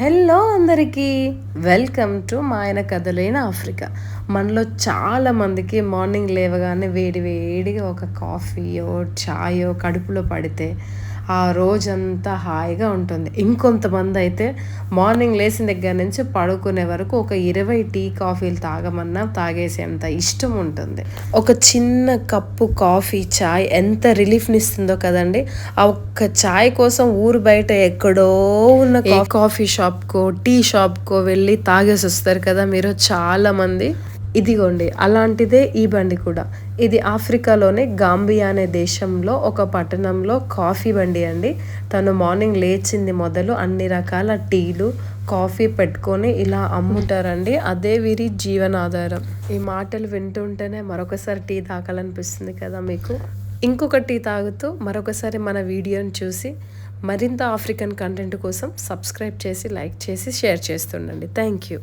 Hello అందరికీ. Welcome to మా ఆయన కథలైన ఆఫ్రికా. మనలో చాలా మందికి మార్నింగ్ లేవగానే వేడి వేడిగా ఒక కాఫీయో చాయో కడుపులో పడితే ఆ రోజంతా హాయిగా ఉంటుంది. ఇంకొంతమంది అయితే మార్నింగ్ లేచిన దగ్గర నుంచి పడుకునే వరకు ఒక ఇరవై టీ కాఫీలు తాగమన్నా తాగేసేంత ఇష్టం ఉంటుంది. ఒక చిన్న కప్పు కాఫీ చాయ్ ఎంత రిలీఫ్ని ఇస్తుందో కదండి. ఆ ఒక్క చాయ్ కోసం ఊరు బయట ఎక్కడో ఉన్న కాఫీ షాప్కో టీ షాప్కో వెళ్ళి తాగేసి వస్తారు కదా మీరు చాలా మంది ఇదిగోండి అలాంటిదే ఈ బండి కూడా. ఇది ఆఫ్రికాలోనే గాంబియా అనే దేశంలో ఒక పట్టణంలో కాఫీ బండి అండి. తను మార్నింగ్ లేచింది మొదలు అన్ని రకాల టీలు కాఫీ పెట్టుకొని ఇలా అమ్ముతారండి. అదే వీరి జీవనాధారం. ఈ మాటలు వింటుంటేనే మరొకసారి టీ తాగాలనిపిస్తుంది కదా మీకు? ఇంకొక టీ తాగుతూ మరొకసారి మన వీడియోని చూసి మరింత ఆఫ్రికన్ కంటెంట్ కోసం సబ్స్క్రైబ్ చేసి లైక్ చేసి షేర్ చేస్తుండండి. Thank you.